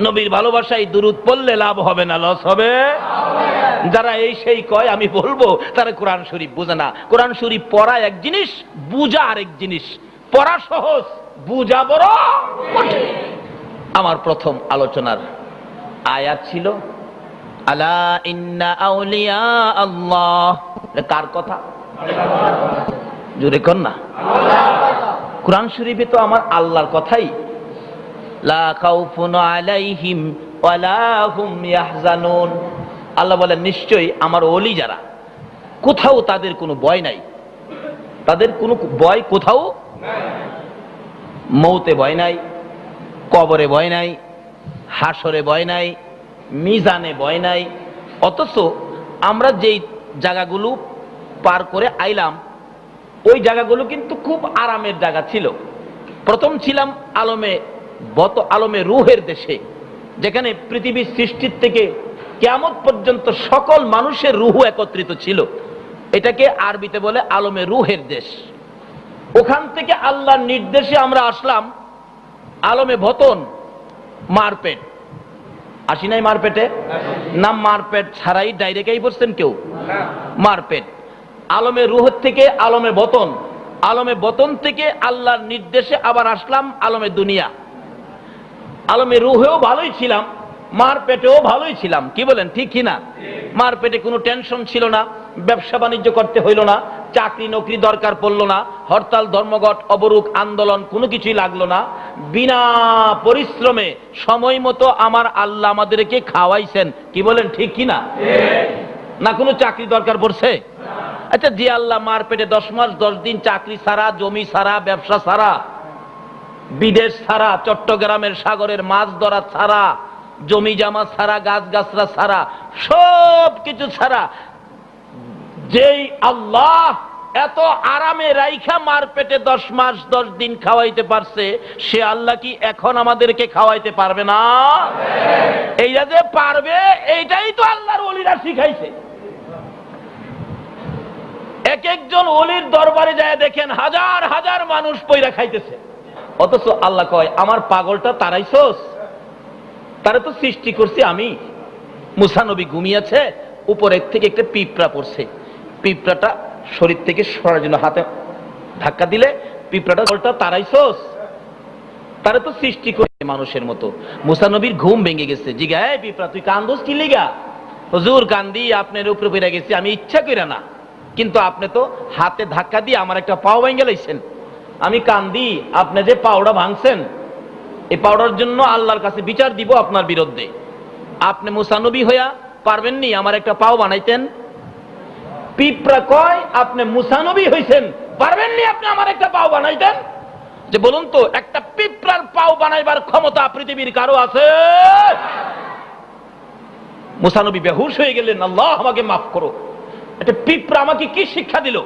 নবীর ভালোবাসায় দুরুদ পড়লে লাভ হবে না, লস হবে? যারা এই সেই কয়, আমি বলব, তারা কোরআন শরীফ বোঝে না। কোরআন শরীফ পড়া এক জিনিস, বুঝা আরেক জিনিস। পড়া সহজ, বুঝা বড় আমার প্রথম আলোচনার আয়াত ছিল, আলা ইন্না আউলিয়া আল্লাহ। কার কথা? জোরে কর না। কোরআন শরীফে তো আমার আল্লাহর কথাই লা খাউফুন আলাইহিম ওয়ালা ইয়াহজানুন। আল্লাহ বলেন, নিশ্চয়ই আমার ওলি যারা, কোথাও তাদের কোনো ভয় নাই। তাদের কোনো ভয় কোথাও মৌতে ভয় নাই, কবরে ভয় নাই, হাসরে ভয় নাই, মিজানে ভয় নাই। অথচ আমরা যেই জায়গাগুলো পার করে আইলাম, ওই জায়গাগুলো কিন্তু খুব আরামের জায়গা ছিল। প্রথম ছিলাম আলমে বত আলমে রুহের দেশে, যেখানে পৃথিবীর সৃষ্টির থেকে কেমন পর্যন্ত সকল মানুষের রুহু একত্রিত ছিল, এটাকে আরবিতে বলে আলমে রুহের দেশ। ওখান থেকে আল্লাহর নির্দেশে আমরা আসলাম আলমে ভতন, মারপেট। আসি নাই মারপেটে? না, মারপেট ছাড়াই ডাইরেক্টই বসছেন কেউ? মারপেট। আলমে রুহ থেকে আলমে বতন আলমে বতন থেকে আল্লাহর নির্দেশে আবার আসলাম আলমে দুনিয়া। আলমে রুহেও ভালোই ছিলাম, মার পেটেও ভালোই ছিলাম। কি বলেন, ঠিক কিনা মার পেটে কোনো টেনশন ছিল না, ব্যবসা বাণিজ্য করতে হইল না, চাকরি নকরি দরকার পড়ল না, হরতাল, ধর্মঘট অবরূপ আন্দোলন কোনো কিছুই লাগল না। বিনা পরিশ্রমে সময় মতো আমার আল্লাহ আমাদেরকে খাওয়াইছেন। কি বলেন, ঠিক কিনা না কোনো চাকরি দরকার পড়ছে? আচ্ছা যে আল্লাহ মার পেটে দশ মাস, দশ দিন চাকরি ছাড়া, জমি ছাড়া, ব্যবসা ছাড়া বিদেশ ছাড়া, চট্টগ্রামের সাগরের মাছ ধরা ছাড়া, জমি জামা ছাড়া, গাছ গাছরা ছাড়া, সব কিছু ছাড়া, যেই আল্লাহ এত আরামে রাইখা মার পেটে দশ মাস, দশ দিন খাওয়াইতে পারছে, সে আল্লাহ কি এখন আমাদেরকে খাওয়াইতে পারবে না? এইটা যে পারবে, এইটাই তো আল্লাহর অলিরা শিখাইছে। এক একজন অলির দরবারে যায় দেখেন হাজার হাজার মানুষ পয়রা খাইতেছে। অথচ আল্লাহ কয়, আমার পাগলটা তারাইছস তারা তো সৃষ্টি করছি আমি। মুসানবী ঘুমিয়েছে, উপরের থেকে একটা পিঁপড়া পড়ছে। পিঁপড়াটা শরীর থেকে সরার জন্য হাতে ধাক্কা দিলে পিঁপড়াটা পাগলটা তারাইছস তারা তো সৃষ্টি করে মানুষের মতো। মুসানবীর ঘুম ভেঙে গেছে। জিগা এই পিঁপড়া, তুই কান্দোস কি লিগা? হুজুর, কান্দি, আপনার উপরে পেরে গেছি। আমি ইচ্ছা করে না। কিন্তু আপনি তো হাতে ধাক্কা দিয়ে আমার একটা পাও ভেঙে লাইছেন। আমি কান্দি, আপনি যে পাওড়া ভাঙছেন, এই পাউডার জন্য আল্লাহর কাছে বিচার দিব আপনার বিরুদ্ধে। আপনি মুসানবী হইয়া পারবেননি, আমার একটা পাও বানাইতেন। পিঁপড়া কয়, আপনি মুসানবী হইছেন, পারবেননি আপনি আমার একটা পাও বানাইতেন? যে বলুন তো, একটা পিঁপড়ার পাও বানাইবার ক্ষমতা পৃথিবীর কারও আছে? মুসানবী বেহুশ হয়ে গেলেন, আল্লাহ আমাকে মাফ করো। একটা পিঁপড়া আমাকে কি শিক্ষা দিল?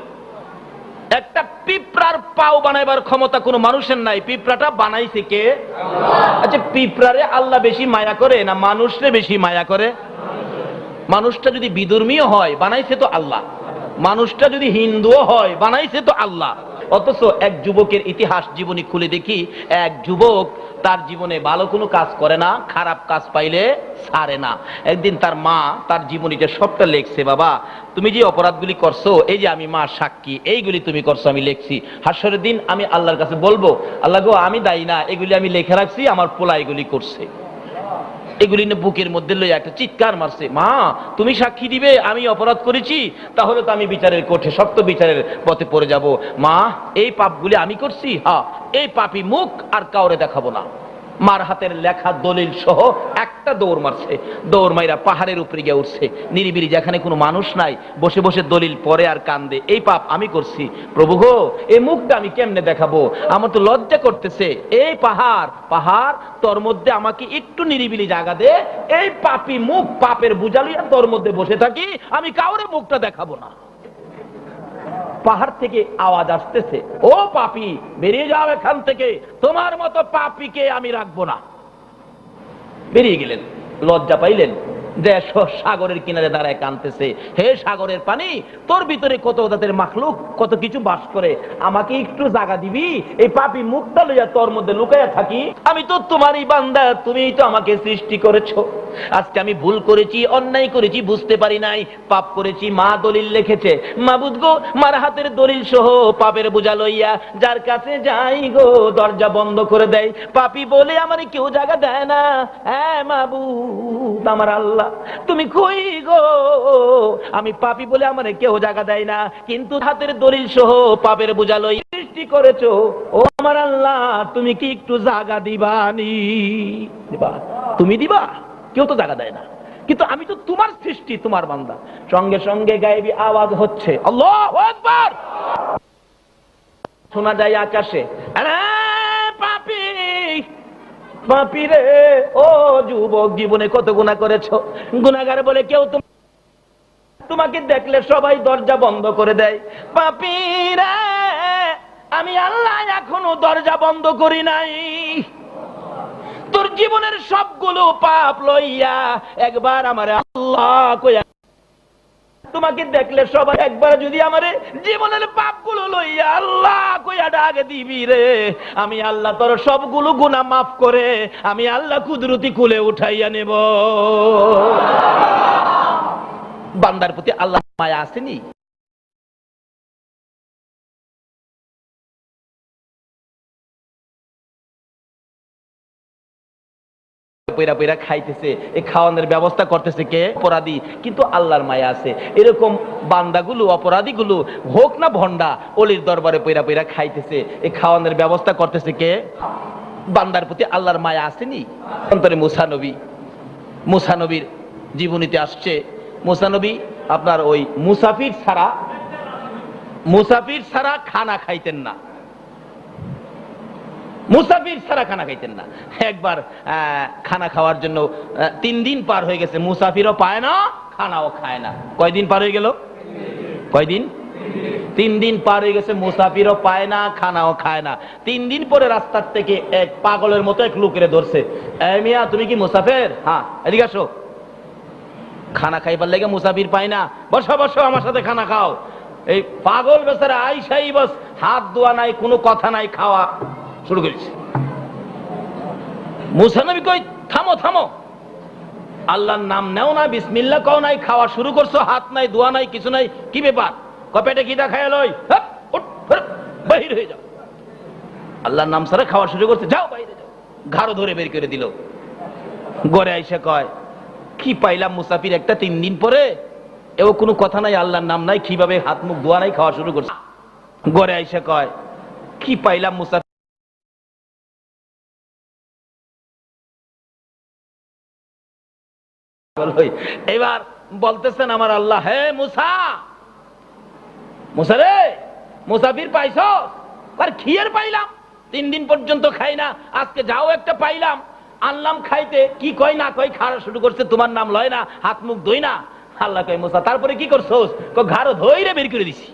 একটা পিঁপড়ার পাও বানাইবার ক্ষমতা কোনো মানুষের নাই। পিঁপড়াটা বানাইছে কে? আচ্ছা পিঁপড়ারে আল্লাহ বেশি মায়া করে না মানুষরে বেশি মায়া করে? মানুষটা যদি বিধর্মীয় হয়, বানাইছে তো আল্লাহ। মানুষটা যদি হিন্দুও হয়, বানাইছে তো আল্লাহ। অথচ এক যুবকের ইতিহাস জীবনী খুলে দেখি, এক যুবক তার জীবনে ভালো কোনো কাজ করে না, খারাপ কাজ পাইলে ছাড়ে না। একদিন তার মা তার জীবনীতে সবটা লেখছে, বাবা, তুমি যে অপরাধগুলি করছ, এই যে আমি মা সাক্ষী, এইগুলি তুমি করছ, আমি লিখছি। হাসরের দিন আমি আল্লাহর কাছে বলব, আল্লাহ গো, আমি দায়ী না, এগুলি আমি লেখে রাখছি, আমার পোলা এগুলি করছে। এগুলি বুকের মধ্যে লইয়া একটা চিৎকার মারছে। মা, তুমি সাক্ষী দিবে, আমি অপরাধ করেছি, তাহলে তো আমি বিচারের কোঠে, শক্ত বিচারের পথে পড়ে যাব। মা, এই পাপগুলি আমি করছি হ্যাঁ এই পাপি মুখ আর কাউরে দেখাবো না। মার হাতের লেখা দলিল সহ একটা দৌড় মারছে। দৌড় মাইরা পাহাড়ের উপরে গিয়ে উঠছে। নিরিবিরি যেখানে কোনো মানুষ নাই, বসে বসে দলিল পরে আর কান্দে। এই পাপ আমি করছি। প্রভু গো এই মুখটা আমি কেমনে দেখাবো? আমার তো লজ্জা করতেছে। এই পাহাড় পাহাড়, তোর মধ্যে আমাকে একটু নিরিবিলি জায়গা দে। এই পাপি মুখ পাপের বুঝালিয়া তোর মধ্যে বসে থাকি, আমি কাউরে মুখটা দেখাবো না। পাহাড় থেকে আওয়াজ আসতেছে, ও পাপি, বেরিয়ে যাও এখান থেকে। তোমার মতো পাপিকে আমি রাখব না। বেরিয়ে গেলেন, লজ্জা পাইলেন। যে সাগরের কিনারে দাঁড়ায় কানতেছে হে সাগরের পানি, তোর ভিতরে কত তাদের মাখলুক, কত কিছু বাস করে, আমাকে একটু জায়গা দিবি? এই পাপি মুখটা লইয়া তোর মধ্যে লুকাইয়া থাকি। আমি তো তোমারই বান্দা, তুমি তো আমাকে সৃষ্টি করেছ। আজকে আমি ভুল করেছি, অন্যায় করেছি, বুঝতে পারি নাই। পাপ করেছি, মা দলিল লিখেছে। মাবুদ গো, মার হাতের দলিল সহ পাপের বোঝা লইয়া, যার কাছে যাই গো, দরজা বন্ধ করে দেয়। পাপি বলে আমার কেউ জায়গা দেয় না। হ্যাঁ মাবুদ, আমার আল্লাহ। তুমি কই গো? আমি পাপি বলে আমার কেউ জায়গা দেয় না। কিন্তু হাতের দলিল সহ পাপের বোঝা লই সৃষ্টি করেছ। ও আমার আল্লাহ, তুমি কি একটু জায়গা দিবানি? দিবা? তুমি দিবা? কেউ তো জায়গা দেয় না। কিন্তু আমি তো তোমার সৃষ্টি, তোমার বান্দা। সঙ্গে সঙ্গে গায়েবী আওয়াজ হচ্ছে, আল্লাহ শোনা যায় আকাশে। আরে পাপি রে ও যুবক, জীবনে কত গুণা করেছ? গুনাগার বলে কেউ তো তোমাকে দেখলে সবাই দরজা বন্ধ করে দেয়। পাপি রে আমি আল্লাহ এখনও দরজা বন্ধ করি নাই। তোর জীবনের সবগুলো পাপ লইয়া একবার আমার আল্লাহ কইয়া তোমাকে দেখলে সবাই একবার যদি আমার জীবনের পাপগুলো লইয়া আল্লাহ কইয়া ডাক দিবি রে, আমি আল্লাহ তোর সবগুলো গুণা মাফ করে, আমি আল্লাহ কুদরতি কুলে উঠাইয়া নেব। বান্দার প্রতি আল্লাহ মায়া আসেনি পয়রা পয়রা খাইতেছে এই খাওয়ানোর ব্যবস্থা করতেছে কে? অপরাধী। কিন্তু আল্লাহর মায়া আছে। এরকম বান্দাগুলো, অপরাধীগুলো হোক না ভন্ডা অলির দরবারে পয়রা পয়রা খাইতেছে এই খাওয়ানোর ব্যবস্থা করতেছে কে? বান্দার প্রতি আল্লাহর মায়া আসেনি অন্তরে মুসানবী মুসানবীর জীবনীতে আসছে। মুসানবী আপনার ওই মুসাফির ছাড়া মুসাফির ছাড়া খানা খাইতেন না। মুসাফির ছাড়া খানা খাইতেন না। একবার খানা খাওয়ার জন্য তিন দিন পার হয়ে গেছে, মুসাফিরও পায় না, খানাও খায় না। কয়দিন পার হয়ে গেল? কয়দিন? তিন দিন পার হয়ে গেছে, মুসাফিরও পায় না, খানাও খায় না। তিন দিন পরে রাস্তার থেকে এক পাগলের মতো এক লুকেরে ধরছে। "এই মিয়া, তুমি কি মুসাফির? হ্যাঁ এদিকে আসো। খানা খাইবার লেগে মুসাফির পায় না। বসো বসো, আমার সাথে খানা খাও। এই পাগল বেচারা আইসাই বস, হাত ধোয়া নাই, কোনো কথা নাই, খাওয়া। শুরু করেছে। মুসানবী কই থামো থামো। আল্লাহর নাম নেও না বিসমিল্লা কও নাই খাওয়া শুরু করছ হাত নাই দোয়া নাই কিছু নাই কি ব্যাপার? কপেটে লই? হাপ, উঠ, হাপ, বাহির হয়ে যাও। আল্লাহর নাম সারা খাওয়া শুরু করছে যাও বাইরে যাও। ঘাড়ো ধরে বের করে দিল। গড়ে আইসা কয় কি পাইলাম মুসাফির একটা তিন দিন পরে? এও কোনো কথা নাই আল্লাহর নাম নাই কীভাবে হাত মুখ ধোয়া নাই খাওয়া শুরু করছে? গড়ে আইসা কয় কি পাইলাম মুসাফির এবার বলতেছেন আমার আল্লাহ, হে মুসা মুসা রে মুসাফির পাইছ? আর খিয়ের পাইলাম। তিন দিন পর্যন্ত খাই না, আজকে যাও একটা পাইলাম। আনলাম খাইতে, কি কয় না কয় খাওয়া শুরু করছে, তোমার নাম লয় না, হাত মুখ ধুই না। আল্লাহ কয়, মুসা, তারপরে কি করছোস? ঘাড়ো ধইরে বের করে দিছি।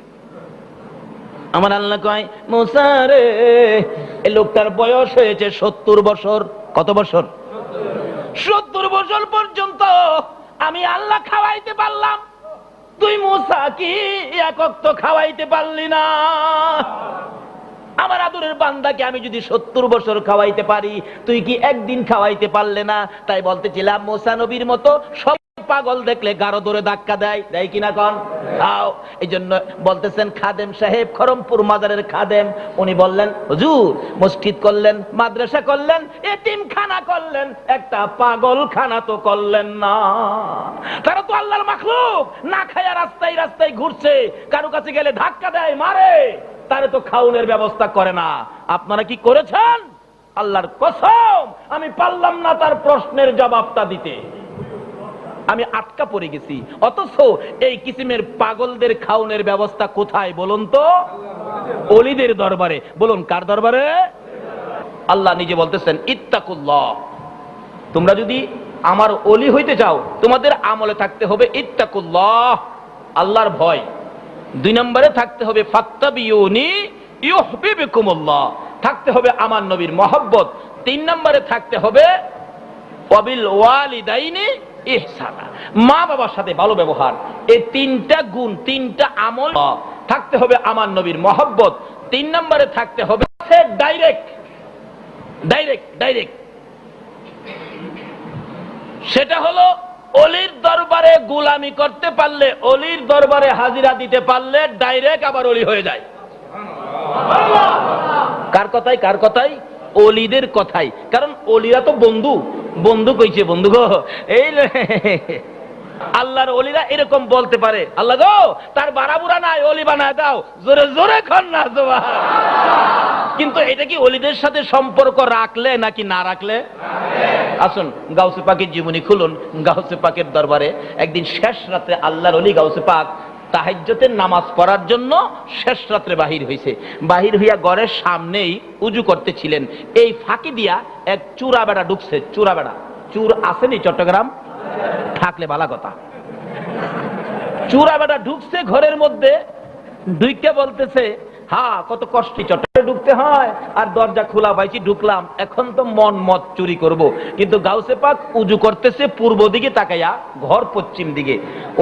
আমার আল্লাহ কয়, মুসা রে, এই লোকটার বয়স হয়েছে সত্তর বছর। কত বছর? সত্তর বছর পর্যন্ত আমি আল্লাহ খাওয়াইতে পারলাম। তুই মুসা কি একক খাওয়াইতে পারলি না? আমার আদরের বান্দাকে আমি যদি সত্তর বছর খাওয়াইতে পারি, তুই কি একদিন খাওয়াইতে পারলে না? তাই বলতেছিলাম, মোসা নবীর মতো সব পাগল দেখলে গাঢ় ধরে ধাক্কা দেয়। দেয় কিনা কন? তাও এই জন্য বলতেছেন খাদেম সাহেব, খরমপুর মাজারের খাদেম। উনি বললেন, হুজুর, মসজিদ করলেন, মাদ্রাসা করলেন এতিম খানা করলেন, একটা পাগল খানা তো করলেন না। তারা তো আল্লাহর মাখলুক। না খায়া রাস্তায় রাস্তায় ঘুরছে। কারও কাছে গেলে ধাক্কা দেয়, মারে। তারে তো খাউনের ব্যবস্থা করে না। আপনারা কি করেছেন? আল্লাহর কসম, আমি পারলাম না তার প্রশ্নের জবাবটা দিতে। আমি আটকা পড়ে গেছি। অথচ এই কিসিমের পাগলদের খাউনের ব্যবস্থা কোথায় বলুন তো? অলিদের দরবারে। বলুন, কার দরবারে? আল্লাহ নিজে বলতেছেন, ইত্তাকুল্লাহ। তোমরা যদি আমার অলি হইতে চাও, তোমাদের আমলে থাকতে হবে ইত্তাকুল্লাহ, আল্লাহর ভয়। দুই নম্বরে থাকতে হবে থাকতে হবে আমার নবীর মহব্বত। তিন নম্বরে থাকতে হবে ইহসানা। মা বাবার সাথে ভালো ব্যবহার। এই তিনটা গুণ, তিনটা আমল থাকতে হবে আমার নবীর মহব্বত। তিন নম্বরে থাকতে হবে ডাইরেক্ট ডাইরেক্ট ডাইরেক্ট সেটা হলো অলির দরবারে গুলামি করতে পারলে, অলির দরবারে হাজিরা দিতে পারলে ডাইরেক্ট আবার অলি হয়ে যায়। কার কথাই কার কথাই অলিদের কথাই কারণ অলিরা তো বন্ধু। বন্ধু কইছে বন্ধু গো এই আল্লাহর অলিরা এরকম বলতে পারে। আল্লাহ গো, তার বাড়াবুড়া নাই অলি বানায় দাও। জোরে জোরে খন না কিন্তু এটা কি অলিদের সাথে সম্পর্ক রাখলে নাকি না রাখলে? আসুন, গাউসে পাকের জীবনী খুলুন। গাউসে পাকের দরবারে একদিন শেষ রাতে আল্লাহর অলি গাউসে পাক তাহাজ্জতের নামাজ পড়ার জন্য শেষ রাত্রে বাহির হয়েছে বাহির হইয়া ঘরের সামনেই উজু করতেছিলেন। এই ফাঁকি দিয়া এক চূড়া বেড়া ঢুকছে। চূড়া বেড়া। চুর আসেনি চট্টগ্রাম? থাকলে বালা কথা। চূড়া বেড়া ঢুকছে ঘরের মধ্যে দুইটা বলতেছে হ্যাঁ কত কষ্টে চট্টগ্রামে ঢুকতে হয়। আর দরজা খোলা পাইছি, ঢুকলাম। এখন তো মন মত চুরি করব। কিন্তু গাউসে পাক উজু করতেছে পূর্ব দিকে তাকাইয়া, ঘর পশ্চিম দিকে।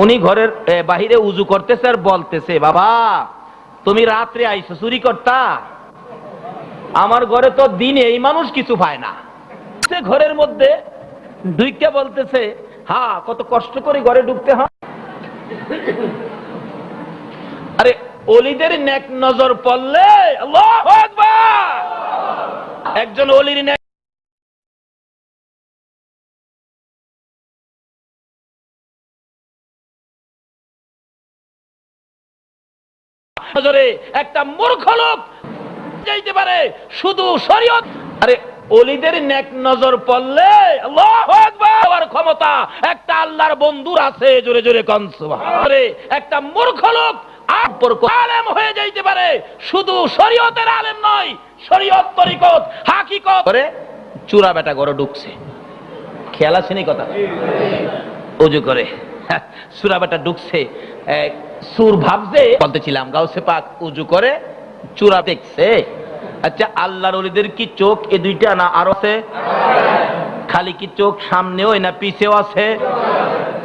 উনি ঘরের বাহিরে উজু করতেছে আর বলতেছে, বাবা, তুমি রাত্রে আইসো, চুরি করতা? আমার ঘরে তো দিনে এই মানুষ কিছু পায় না। সে ঘরের মধ্যে দুইটা বলতেছে হ্যাঁ কত কষ্ট করে ঘরে ঢুকতে হয়। আরে অলিদের নেক নজর পড়লে একজন অলির নেক নজরে একটা মূর্খ লোক যাইতে পারে, শুধু শরীয়ত। আরে অলিদের নেক নজর পড়লে ক্ষমতা একটা আল্লাহর বন্ধুর আছে, জোরে জোরে কনসুবা একটা মূর্খ লোক আলেম হয়ে যাইতে পারে। শুধু শরীয়তের আলেম নয়, শরীয়ত তরিকত, হাকিকত। করে চূড়া বেটা ঘরে ঢুকছে। খেয়াল আছে কথা? করে। সুরা বেটা ঢুকছে। সুর ভাবছে। বলতেছিলাম, গাউসে পাক, উজু করে চূড়া দেখছে। আচ্ছা আল্লাহর ওলিদের কি চোখ এ দুইটা না আরও আছে? খালি কি চোখ সামনেও না পিছেও আছে?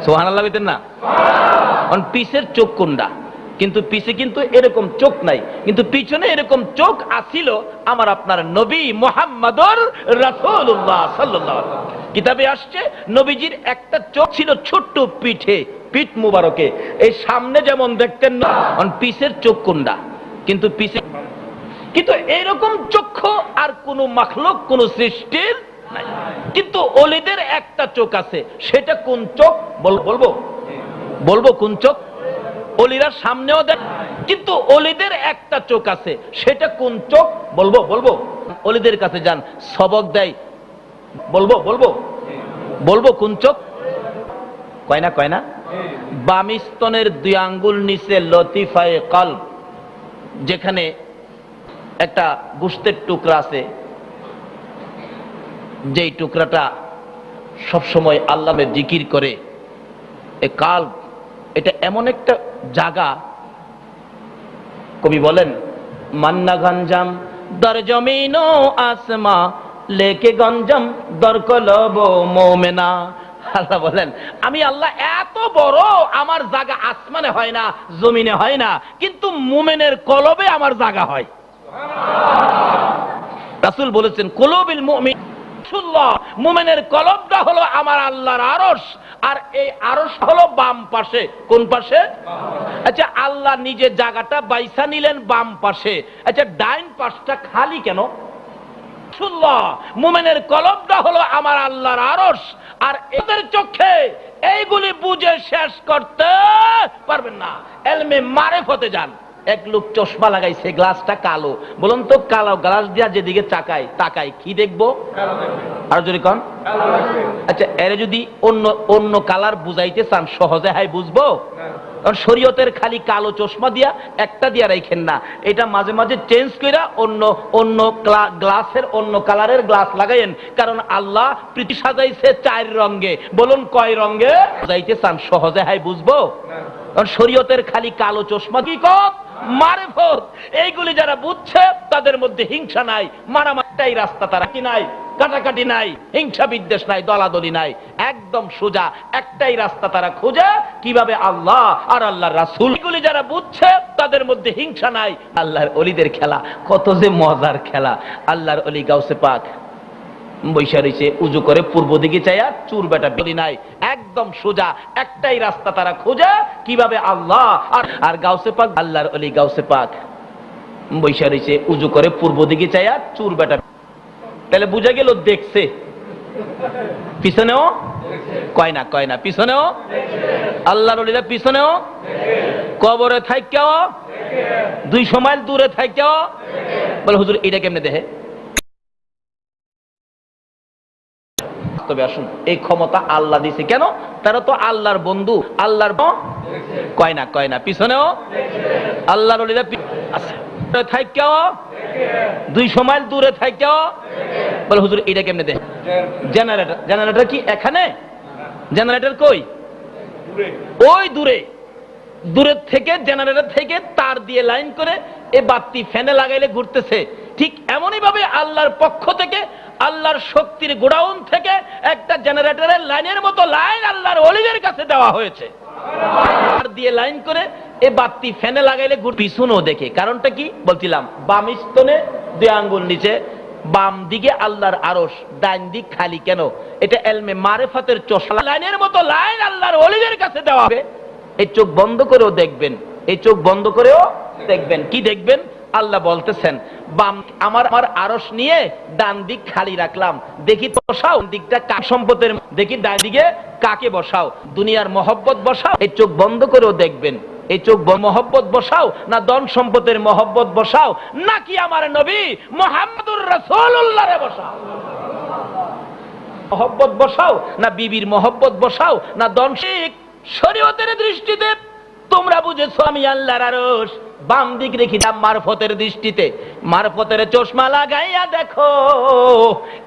সোহান আল্লাহ না। পিছের চোখ কোনটা? কিন্তু পিছে কিন্তু এরকম চোখ নাই। কিন্তু পিছনে এরকম চোখ আসিল আমার আপনার নবী মোহাম্মদর রাসূলুল্লাহ সাল্লাল্লাহু কিতাবে আসছে, নবীজির একটা চোখ ছিল ছোট্ট পিঠে, পিঠ মুবারকে। এই সামনে যেমন দেখতেন না পিছের চোখ কোনটা? কিন্তু পিছে কিন্তু এইরকম চক্ষু আর কোন মাখলুক, কোন সৃষ্টির নাই। কিন্তু অলিদের একটা চোখ আছে। সেটা কোন চোখ? বল- বলব? বলব কোন চোখ? অলিরা সামনেও দেখ কিন্তু অলিদের একটা চোখ আছে। সেটা কোন চোখ? বলব বলব। অলিদের কাছে যান, সবক দেয়। বলব বলব। বলব কোন চোখ? কয় না কয় না? বামিস্তনের দুই আঙ্গুল নিচে লতিফায় কল যেখানে একটা গুস্তের টুকরা আছে। যেই টুকরাটা সবসময় আল্লাহের জিকির করে, এ কাল এটা এমন একটা জায়গা কবি বলেন, মান্না গঞ্জাম দর জমিন আসমা, লেকে গঞ্জাম দর কলব মোমেনা। আল্লাহ বলেন, আমি আল্লাহ এত বড়, আমার জায়গা আসমানে হয় না, জমিনে হয় না, কিন্তু মুমেনের কলবে আমার জায়গা হয়। রাসুল বলেছেন, কলবিল মুমিন রাসূলুল্লাহ, মুমিনের কলবটা হলো আমার আল্লাহর আরশ আর এই আরশ হলো বাম পাশে। কোন পাশে? আচ্ছা আল্লাহ নিজে জায়গাটা বাইসা নিলেন বাম পাশে। আচ্ছা ডাইন পাশটা খালি কেন? মুমিনের কলবটা হলো আমার আল্লাহর আরশ আর এদের চোখে এইগুলি বুঝে শেষ করতে পারবেন না। এলমে মারেফতে যান। এক লোক চশমা লাগাইছে গ্লাসটা কালো। বলুন তো কালো গ্লাস দিয়া যেদিকে তাকায় তাকায় কি দেখব? আর যদি কন। আচ্ছা এর যদি অন্য অন্য কালার বুঝাইতে চান সহজে হাই বুঝব? কারণ শরীয়তের খালি কালো চশমা দিয়া একটা দিয়া রাখেন না। এটা মাঝে মাঝে চেঞ্জ কইরা অন্য অন্য গ্লাসের অন্য কালারের গ্লাস লাগাইন কারণ আল্লাহ প্রীতি সাজাইছে চার রঙে। বলুন কয় রঙে? যাইতে চান, সহজে হাই বুঝব? কারণ শরীয়তের খালি কালো চশমা কি কত মারেফত। এইগুলি যারা বুঝছে, তাদের মধ্যে হিংসা নাই, মারামারিটাই রাস্তা তারা। কি নাই? কাটাকাটি নাই, হিংসা বিদ্বেষ নাই, দলাদলি নাই, একদম সোজা, একটাই রাস্তা তারা খোঁজে, কীভাবে আল্লাহ আর আল্লাহর রাসূল। যারা বুঝছে, তাদের মধ্যে হিংসা নাই। আল্লাহর অলিদের খেলা, কত যে মজার খেলা। আল্লাহর অলি গাউসে পাক। বৈশা রয়েছে উজু করে পূর্ব দিকে চাইয়া চুর বেটা বেরি নাই। একদম সোজা, একটাই রাস্তা তারা খোঁজে, কীভাবে আল্লাহ আর আর গাউসে পাক, আল্লাহর অলি গাউসে পাক। বৈশা রয়েছে উজু করে পূর্ব দিকে চাইয়া চুর বেটা তাহলে বুঝা গেল দেখছে। পিছনেও? কয় না কয় না, পিছনেও? আল্লাহর অলিরা পিছনেও? কবরে থাইকেও দুইশো মাইল দূরে থাইকেও বলে, হুজুর, এটা কেমনে আসুন, এই ক্ষমতা আল্লাহ দিছে। কেন? তারা তো আল্লাহর বন্ধু, আল্লাহর কয় না কয় না, পিছনেও? আল্লাহর অলিরা আছে। থাইকেও দুইশো মাইল দূরে বলে, হুজুর এটা কেমনে জেনারেটর জেনারেটর কি এখানে? জেনারেটর কই? ওই দূরে। দূরের থেকে জেনারেটর থেকে তার দিয়ে লাইন করে এ বাতি ফ্যানে লাগাইলে ঘুরতেছে। ঠিক এমনই ভাবে আল্লাহর পক্ষ থেকে, আল্লাহর শক্তির গোডাউন থেকে একটা জেনারেটরের লাইনের মতো লাইন আল্লাহর অলিদের কাছে দেওয়া হয়েছে। তার দিয়ে লাইন করে এ বাতি ফ্যানে লাগাইলে পিছনও দেখে। কারণটা কি? বলছিলাম, বাম স্তনে দুই আঙ্গুল নিচে, বাম দিকে আল্লাহর আরস দিক খালি। কেন? এটা এলমে মারেফাতের লাইনের মতো লাইন আল্লাহর অলিদের কাছে দেওয়া হবে। এই চোখ বন্ধ করেও দেখবেন। এই চোখ বন্ধ করেও দেখবেন। কি দেখবেন? আল্লাহ বলতেছেন, বাম আমার আমার আরস নিয়ে ডান দিক খালি রাখলাম। দেখি বসাও দিকটা কাক সম্পদের দেখি ডান দিকে কাকে বসাও। দুনিয়ার মহব্বত বসাও। এই চোখ বন্ধ করেও দেখবেন। এই চোখ মহব্বত বসাও, না দন সম্পদের মহব্বত বসাও, নাকি আমার নবী মোহাম্মদুর রসুল্লাহরে বসাও? মহব্বত বসাও, না বিবির মহব্বত বসাও, না দন শরীয়তের দৃষ্টিতে তোমরা বুঝেছ আমি আল্লাহর আরশ। বাম দিক রেখি দাম মারফতের দৃষ্টিতে। মারফতের চশমা লাগাইয়া দেখো,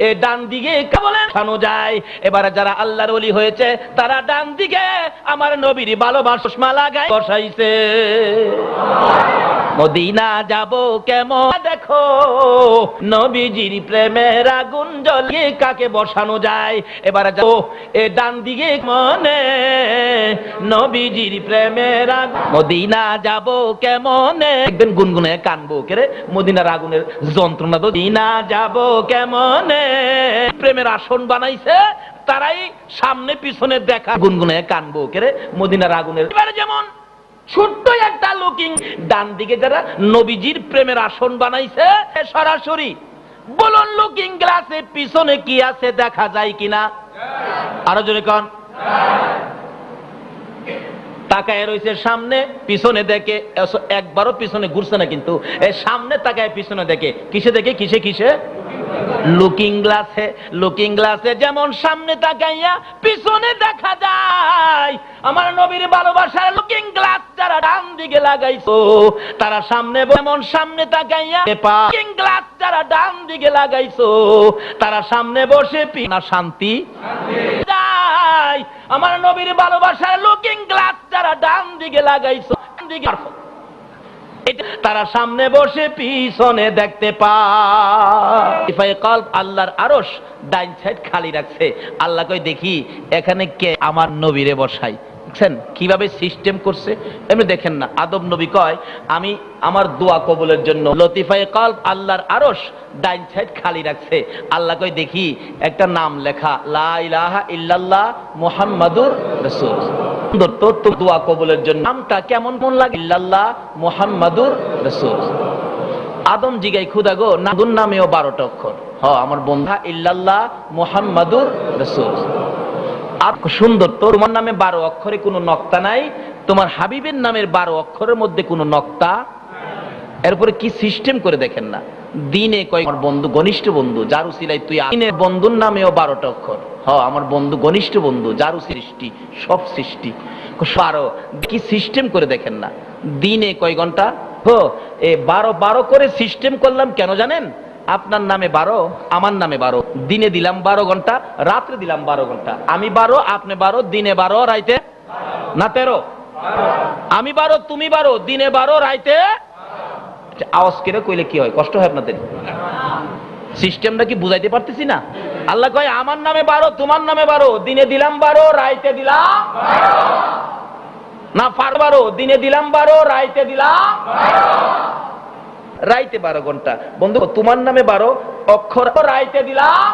এ ডান দিকে কেবলেন খানো যায়। এবারে যারা আল্লাহর ওলি হয়েছে, তারা ডান দিকে আমার নবীর ভালোবাসা চশমা লাগাই বসাইছে। মদিনা যাব কেমন? দেখো, নবীজির প্রেমের আগুন জ্বলিয়ে কাকে বসানো যায়? এবারে যাও এ ডান দিকে মনে নবীজির প্রেমের আগুন মদিনা যাব কেমনে? একদিন গুনগুনে কানবো কেরে মদিনার আগুনের যন্ত্রণা তো দিনা যাব কেমনে? প্রেমের আসন বানাইছে, তারাই সামনে পিছনে দেখা। গুনগুনে কানবো কেরে মদিনার আগুনের যেমন ছোট্ট একটা লুকিং ডান দিকে যারা নবীজির প্রেমের আসন বানাইছে সরাসরি বলুন লুকিং গ্লাসে পিছনে কি আছে, দেখা যায় কিনা? আরও জোরে কন। তাকায় রয়েছে সামনে, পিছনে দেখে একবারও পিছনে ঘুরছে না কিন্তু সামনে তাকায় পিছনে দেখে, কিসে দেখে, কিসে কিসে? লুকিং গ্লাসে লুকিং গ্লাসে যেমন সামনে তাকাইয়া পিছনে দেখা যায়। আমার নবীর ভালোবাসার লুকিং গ্লাস যারা ডান দিকে লাগাইছো, তারা সামনে যেমন সামনে তাকাইয়া লুকিং গ্লাস যারা ডান দিকে লাগাইছো, তারা সামনে বসে পি- না, শান্তি যায়। আমার নবীর ভালোবাসার লুকিং গ্লাস যারা ডান দিকে লাগাইছো দিকে তারা সামনে বসে পিছনে দেখতে পায়। আল্লাহর ডাইন সাইড খালি রাখছে। আল্লাহ কই দেখি, এখানে কে আমার নবীরে বসাই দেখছেন? কীভাবে সিস্টেম করছে? এমনি দেখেন না। আদব নবী কয়, আমি আমার দোয়া কবুলের জন্য আল্লাহর ডাইন সাইড খালি রাখছে। আল্লাহ কই দেখি, একটা নাম লেখা, লা ইল্লাল্লাহ মুহাম্মাদুর রাসূল। সুন্দর তো দোয়া কবুলের জন্য নামটা কেমন মন লাগে? ইল্লাল্লাহ মুহাম্মাদুর আদম জিগাই খুদা গো, নাদুন নামেও বারোটা অক্ষর। হ, আমার বন্ধা ইল্লাল্লাহ মুহাম্মাদুর রাসূল। আর সুন্দর তো তোমার নামে বারো অক্ষরে কোনো নক্তা নাই, তোমার হাবিবের নামের বারো অক্ষরের মধ্যে কোনো নক্তা এরপরে কি সিস্টেম করে দেখেন না? দিনে কয়, আমার বন্ধু ঘনিষ্ঠ বন্ধু, যার উসিলাই তুই দিনে বন্ধুর নামেও বারোটা অক্ষর। হ, আমার বন্ধু ঘনিষ্ঠ বন্ধু, যার সৃষ্টি, সব সৃষ্টি। বারো কি সিস্টেম করে দেখেন না? দিনে কয় ঘণ্টা? হো এ বারো বারো করে সিস্টেম করলাম কেন জানেন? আপনার নামে বারো, আমার নামে বারো। দিনে দিলাম বারো ঘণ্টা, রাত্রে দিলাম বারো ঘণ্টা। আমি বারো, আপনি বারো, দিনে বারো, রাইতে না তেরো? আমি বারো, তুমি বারো, দিনে বারো, রাইতে আওয়াজ কেড়ে কইলে কি হয়? কষ্ট হয় আপনাদের? সিস্টেমটা কি বুঝাইতে পারতেছি না? আল্লাহ কয়, আমার নামে বারো, তোমার নামে বারো, দিনে দিলাম বারো, রাইতে দিলাম না পার বারো, দিনে দিলাম বারো, রাইতে দিলাম রাইতে বারো ঘণ্টা। বন্ধু, তোমার নামে বারো, অক্ষর রাইতে দিলাম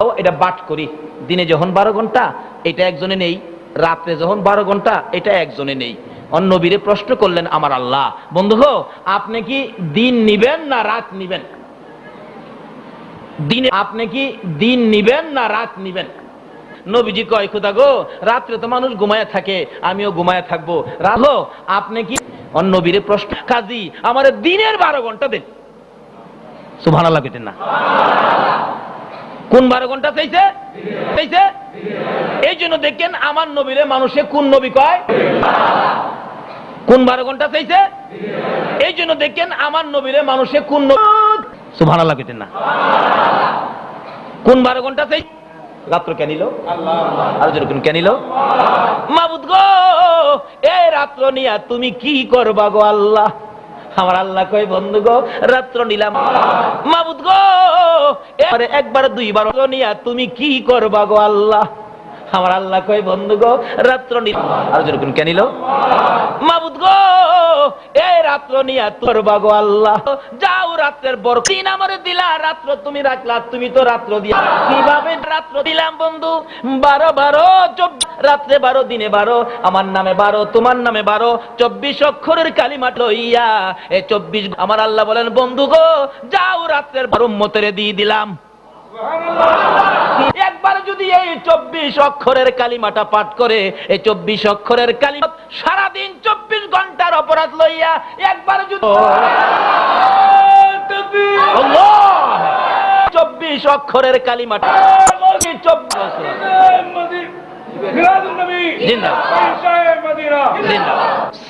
ও, এটা বাট করি। দিনে যখন বারো ঘণ্টা, এটা একজনে নেই। রাত্রে যখন বারো ঘণ্টা, এটা একজনে নেই। অন্য বীরে প্রশ্ন করলেন আমার আল্লাহ। বন্ধু আপনি কি দিন নিবেন না রাত নিবেন? দিনে আপনি কি দিন নিবেন না রাত নিবেন? নবীজি কয়, খোদা গো, রাত্রে তো মানুষ ঘুমায় থাকে, আমিও ঘুমায় থাকব। রাখো আপনি কি অন্য বীরে প্রশ্ন কাজী, আমার দিনের বারো ঘণ্টা দেন সুভান আল্লাহ কেটেন না। কোন বারো ঘণ্টা চাইছে? চাইছে? এই জন্য দেখেন, আমার নবীরে মানুষে কোন নবী কয়? কোন বারো ঘণ্টা চাইছে? এই জন্য দেখেন, আমার নবীরে মানুষে কোন সুভান আল্লাহ কেটেন না। কোন বারো ঘণ্টা চাই রাত্র কে নিল? আর যেরকম কেন নিল? মাবুদ গো এই রাত্র নিয়া তুমি কি করবা গো আল্লাহ? আমার আল্লাহ কয় বন্ধু গো রাত্র নিলাম। মাবুদ গো এবারে একবার দুইবার নিয়া তুমি কি করবা গো আল্লাহ? আমার আল্লাহ কয়, বন্ধু গো, রাত্র কেন নিল? মাবুদ গো, এই রাত্র নিয়া তোর বাগো আল্লাহ। যাও রাত্রের আমারে দিলা, রাত্র তুমি রাখলা, তুমি তো রাত্র দিয়া কীভাবে রাত্র দিলাম বন্ধু? বারো বারো রাত্রে বারো, দিনে বারো, আমার নামে বারো, তোমার নামে বারো, চব্বিশ অক্ষরের কালিমা লইয়া এ চব্বিশ আমার আল্লাহ বলেন, বন্ধু গো, যাও রাত্রের বারো মতেরে দিয়ে দিলাম। একবার যদি এই চব্বিশ অক্ষরের কালিমাটা পাঠ করে, এই চব্বিশ অক্ষরের কালিমা সারাদিন চব্বিশ ঘণ্টার অপরাধ লইয়া একবার যদি চব্বিশ অক্ষরের কালিমাটা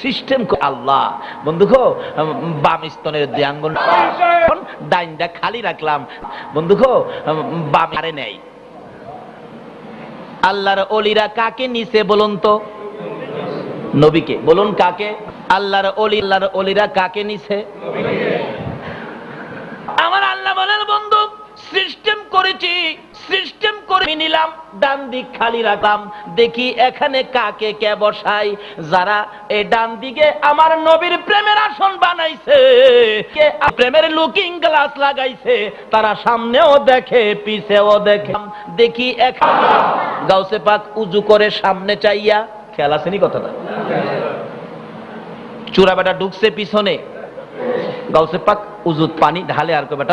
সিস্টেম আল্লাহ। বন্ধু বাম স্তনের দেয়াঙ্গন ডাইনটা খালি রাখলাম। বন্ধু বাম আরে নেই। আল্লাহর অলিরা কাকে নিছে বলুন তো? নবীকে। বলুন কাকে? আল্লাহর অলি আল্লাহর অলিরা কাকে নিছে? আমার আল্লাহ বলেন বন্ধু সিস্টেম করেছি। সিস্টেম করে নিলাম ডান দিক খালি রাখলাম। দেখি এখানে কাকে কে বসাই। যারা এই ডান দিকে আমার নবীর প্রেমের আসন বানাইছে, কে প্রেমের লুকিং গ্লাস লাগাইছে, তারা সামনেও দেখে, পিছেও দেখে। দেখি এখানে গাউসে পাক উজু করে সামনে চাইয়া, খেয়াল আসেনি কথাটা? চূড়া বেটা ঢুকছে পিছনে। গাউসে পাক উজুত পানি ঢালে আর কো বেটা